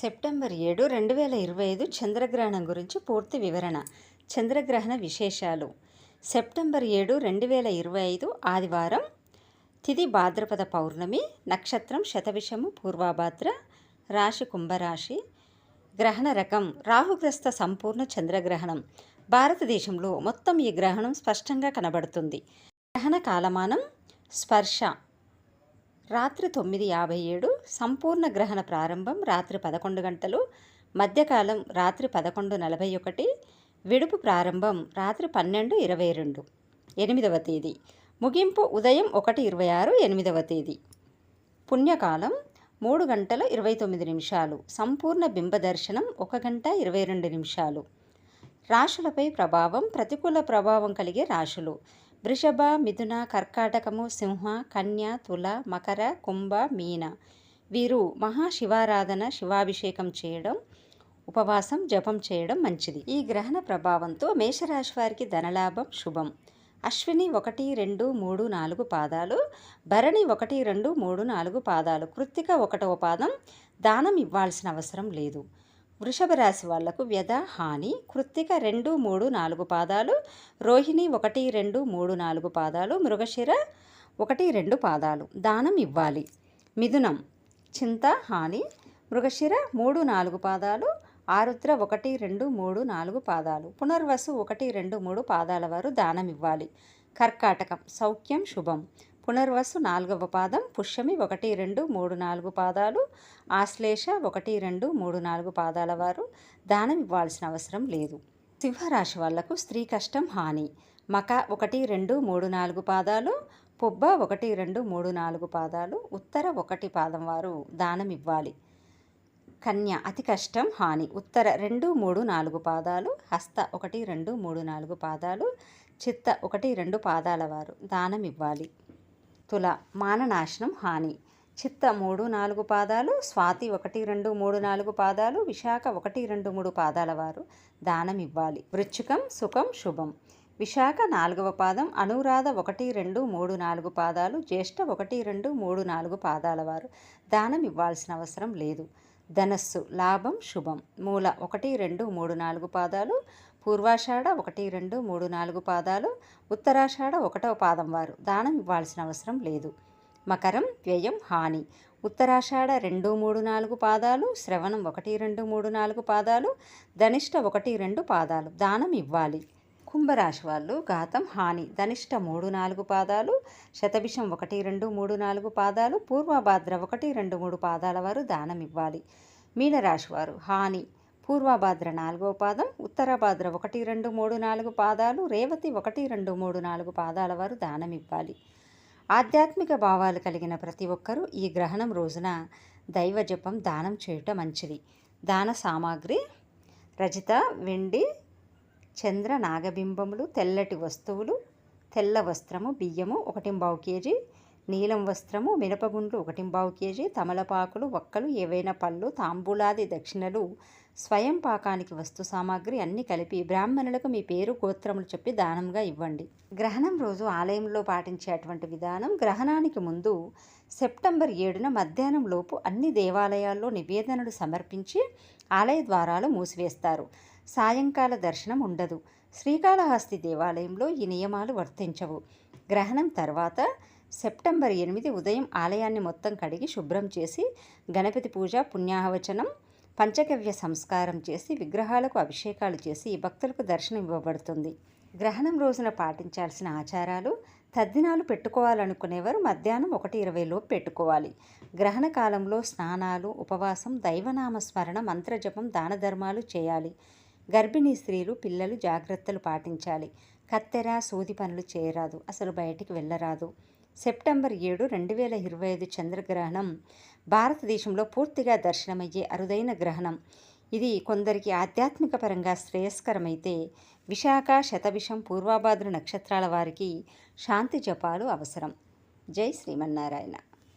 September ఏడు రెండు వేల ఇరవై ఐదు చంద్రగ్రహణం గురించి పూర్తి వివరణ. చంద్రగ్రహణ విశేషాలు. సెప్టెంబర్ ఏడు రెండు వేల ఇరవై ఐదు ఆదివారం తిది భాద్రపద పౌర్ణమి నక్షత్రం శతవిషము పూర్వాభాద్ర రాశి కుంభరాశి గ్రహణ రకం రాహుగ్రస్త సంపూర్ణ చంద్రగ్రహణం. భారతదేశంలో మొత్తం ఈ గ్రహణం స్పష్టంగా కనబడుతుంది. గ్రహణ కాలమానం స్పర్శ. రాత్రి తొమ్మిది యాభై ఏడు సంపూర్ణ గ్రహణ ప్రారంభం రాత్రి పదకొండు గంటలు మధ్యకాలం రాత్రి పదకొండు నలభై ఒకటి విడుపు ప్రారంభం రాత్రి పన్నెండు ఇరవై రెండు. ఎనిమిదవ తేదీ. ముగింపు ఉదయం ఒకటి ఇరవై ఆరు ఎనిమిదవ తేదీ. పుణ్యకాలం మూడు గంటల ఇరవై తొమ్మిది నిమిషాలు. సంపూర్ణ బింబ దర్శనం ఒక గంట ఇరవై రెండు నిమిషాలు. రాశులపై ప్రభావం ప్రతికూల ప్రభావం కలిగే రాశులు. వృషభ మిథున కర్కాటకము సింహ కన్య తుల మకర కుంభ మీన. వీరు మహాశివారాధన శివాభిషేకం చేయడం ఉపవాసం జపం చేయడం మంచిది. ఈ గ్రహణ ప్రభావంతో మేషరాశి వారికి ధనలాభం శుభం. అశ్విని ఒకటి రెండు మూడు నాలుగు పాదాలు భరణి ఒకటి రెండు మూడు నాలుగు పాదాలు. కృత్తిక ఒకటవ పాదం దానం ఇవ్వాల్సిన అవసరం లేదు. వృషభ రాశి వాళ్ళకు వ్యధ హాని కృత్తిక రెండు మూడు నాలుగు పాదాలు రోహిణి ఒకటి రెండు మూడు నాలుగు పాదాలు మృగశిర ఒకటి రెండు పాదాలు. దానం ఇవ్వాలి. మిథునం చింత హాని మృగశిర మూడు నాలుగు పాదాలు ఆరుద్ర ఒకటి రెండు మూడు నాలుగు పాదాలు. పునర్వసు ఒకటి రెండు మూడు పాదాల వారు దానం ఇవ్వాలి. కర్కాటకం సౌఖ్యం శుభం. పునర్వసు నాలుగవ పాదం పుష్యమి ఒకటి రెండు మూడు నాలుగు పాదాలు ఆశ్లేష ఒకటి రెండు మూడు నాలుగు పాదాల వారు దానం ఇవ్వాల్సిన అవసరం లేదు. సింహరాశి వాళ్ళకు స్త్రీ కష్టం హాని. మక ఒకటి రెండు మూడు నాలుగు పాదాలు పొబ్బ ఒకటి రెండు మూడు నాలుగు పాదాలు ఉత్తర ఒకటి పాదం వారు దానం ఇవ్వాలి. కన్య అతి కష్టం హాని. ఉత్తర రెండు మూడు నాలుగు పాదాలు హస్త ఒకటి రెండు మూడు నాలుగు పాదాలు చిత్త ఒకటి రెండు పాదాల వారు దానం ఇవ్వాలి. తుల మాననాశనం హాని. చిత్త మూడు నాలుగు పాదాలు స్వాతి ఒకటి రెండు మూడు నాలుగు పాదాలు విశాఖ ఒకటి రెండు మూడు పాదాల వారు దానం ఇవ్వాలి. వృచ్చికం సుఖం శుభం. విశాఖ నాలుగవ పాదం అనురాధ ఒకటి రెండు మూడు నాలుగు పాదాలు జ్యేష్ఠ ఒకటి రెండు మూడు నాలుగు పాదాల వారు దానం ఇవ్వాల్సిన అవసరం లేదు. ధనస్సు లాభం శుభం. మూల ఒకటి రెండు మూడు నాలుగు పాదాలు పూర్వాషాఢ ఒకటి రెండు మూడు నాలుగు పాదాలు ఉత్తరాషాఢ ఒకటవ పాదం వారు. దానం ఇవ్వాల్సిన అవసరం లేదు. మకరం వ్యయం హాని. ఉత్తరాషాఢ రెండు మూడు నాలుగు పాదాలు శ్రవణం ఒకటి రెండు మూడు నాలుగు పాదాలు ధనిష్ట ఒకటి రెండు పాదాలు. దానం ఇవ్వాలి. కుంభరాశి వాళ్ళు ఘాతం హాని. ధనిష్ట మూడు నాలుగు పాదాలు శతభిషం ఒకటి రెండు మూడు నాలుగు పాదాలు పూర్వభాద్ర ఒకటి రెండు మూడు పాదాల వారు దానం ఇవ్వాలి. మీనరాశి వారు హాని. పూర్వభాద్ర నాలుగో పాదం ఉత్తరభాద్ర ఒకటి రెండు మూడు నాలుగు పాదాలు రేవతి ఒకటి రెండు మూడు నాలుగు పాదాల వారు దానం ఇవ్వాలి. ఆధ్యాత్మిక భావాలు కలిగిన ప్రతి ఒక్కరూ ఈ గ్రహణం రోజున దైవ జపం దానం చేయటం మంచిది. దాన సామాగ్రి రజిత వెండి చంద్ర నాగబింబములు తెల్లటి వస్తువులు తెల్ల వస్త్రము బియ్యము ఒకటింబావు కేజీ నీలం వస్త్రము మినపగుండ్లు ఒకటింబావు కేజీ తమలపాకులు ఒక్కలు ఏవైనా పళ్ళు తాంబూలాది దక్షిణలు స్వయం పాకానికి వస్తు సామాగ్రి అన్నీ కలిపి బ్రాహ్మణులకు మీ పేరు గోత్రములు చెప్పి దానంగా ఇవ్వండి. గ్రహణం రోజు ఆలయంలో పాటించేటువంటి విధానం గ్రహణానికి ముందు సెప్టెంబర్ ఏడున మధ్యాహ్నం లోపు అన్ని దేవాలయాల్లో నివేదనలు సమర్పించి ఆలయ ద్వారాలు మూసివేస్తారు. సాయంకాల దర్శనం ఉండదు. శ్రీకాళహస్తి దేవాలయంలో ఈ నియమాలు వర్తించవు. గ్రహణం తర్వాత సెప్టెంబర్ ఎనిమిది ఉదయం ఆలయాన్ని మొత్తం కడిగి శుభ్రం చేసి గణపతి పూజ పుణ్యాహవచనం పంచగవ్య సంస్కారం చేసి విగ్రహాలకు అభిషేకాలు చేసి భక్తులకు దర్శనం ఇవ్వబడుతుంది. గ్రహణం రోజున పాటించాల్సిన ఆచారాలు తద్దినాలు పెట్టుకోవాలనుకునేవారు మధ్యాహ్నం ఒకటి ఇరవైలోపు పెట్టుకోవాలి. గ్రహణ కాలంలో స్నానాలు ఉపవాసం దైవనామ స్మరణ మంత్రజపం దాన ధర్మాలు చేయాలి. గర్భిణీ స్త్రీలు పిల్లలు జాగ్రత్తలు పాటించాలి. కత్తెర సూది పనులు చేయరాదు. అసలు బయటికి వెళ్ళరాదు. సెప్టెంబర్ ఏడు రెండు వేల ఇరవై ఐదు చంద్రగ్రహణం భారతదేశంలో పూర్తిగా దర్శనమయ్యే అరుదైన గ్రహణం. ఇది కొందరికి ఆధ్యాత్మిక పరంగా శ్రేయస్కరమైతే విశాఖ శతభిషం పూర్వాభాద్ర నక్షత్రాల వారికి శాంతి జపాలు అవసరం. జై శ్రీమన్నారాయణ.